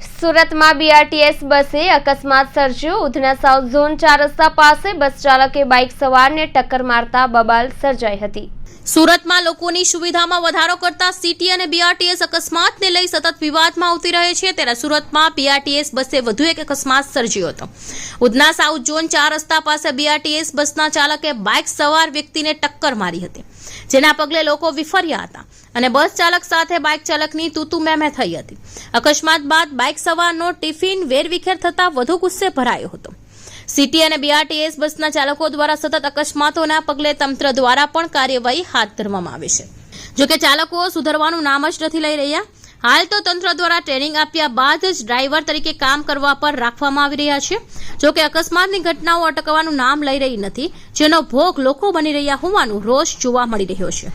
સુરતમાં બીઆરટીએસ બસે અકસ્માત સર્જ્યો. ઉધના સાઉથ ઝોન ચાર રસ્તા પાસે બસ ચાલકે બાઇક સવારને ટક્કર મારતા બબાલ સર્જાઈ હતી. સુરતમાં લોકોની સુવિધામાં વધારો કરતા સિટી અને બીઆરટીએસ અકસ્માતને લઈ સતત વિવાદમાં આવતી રહે છે. ત્યારે સુરતમાં બીઆરટીએસ બસે વધુ એક અકસ્માત સર્જ્યો હતો. ઉધના સાઉથ ઝોન ચાર રસ્તા પાસે બીઆરટીએસ બસના ચાલકે બાઇક સવાર વ્યક્તિને ટક્કર મારી હતી, જેના પગલે લોકો વિફર્યા હતા. અને બસ ચાલક સાથે બાઇક ચાલકની તૂતુ મેમે થઈ હતી. અકસ્માત બાદ બાઇક સવારનો ટિફિન વેરવિખેર થતાં વધુ ગુસ્સે ભરાયો હતો. સિટી અને બીઆરટીએસ બસના ચાલકો દ્વારા સતત અકસ્માતોના પગલે તંત્ર દ્વારા પણ કાર્યવાહી હાથ ધરવામાં આવે છે. જોકે ચાલકો સુધરવાનું નામ જ નથી લઈ રહ્યા. હાલ તો તંત્ર દ્વારા ટ્રેનિંગ આપ્યા બાદ જ ડ્રાઈવર તરીકે કામ કરવા પર રાખવામાં આવી રહ્યા છે. જોકે અકસ્માતની ઘટનાઓ અટકવાનું નામ લઈ રહી નથી, જેનો ભોગ લોકો બની રહ્યા હોવાનું રોષ જોવા મળી રહ્યો છે.